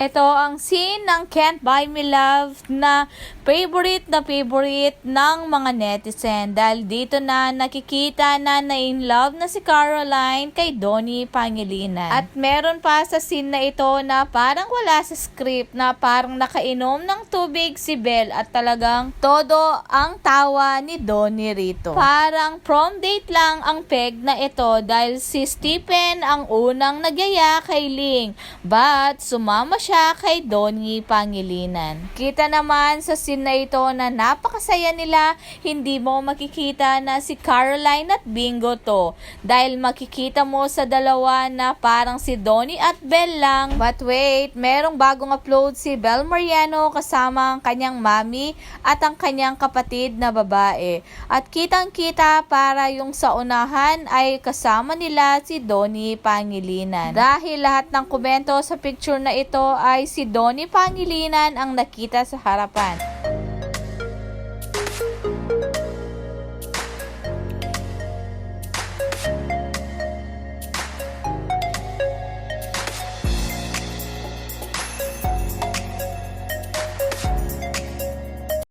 Ito ang scene ng Can't Buy Me Love na favorite na favorite ng mga netizen dahil dito na nakikita na na in love na si Caroline kay Donnie Pangilinan. At meron pa sa scene na ito na parang wala sa script na parang nakainom ng tubig si Belle at talagang todo ang tawa ni Donnie rito. Parang prom date lang ang peg na ito dahil si Stephen ang unang nagyaya kay Ling but sumama siya kay Donnie Pangilinan. Kita naman sa scene na ito na napakasaya nila, hindi mo makikita na si Caroline at Bingo to dahil makikita mo sa dalawa na parang si Donnie at Belle lang. But wait, merong bagong upload si Belle Mariano kasama ang kanyang mami at ang kanyang kapatid na babae. At kitang-kita para yung sa unahan ay kasama nila si Donnie Pangilinan. Dahil lahat ng komento sa picture na ito ay si Donnie Pangilinan ang nakita sa harapan.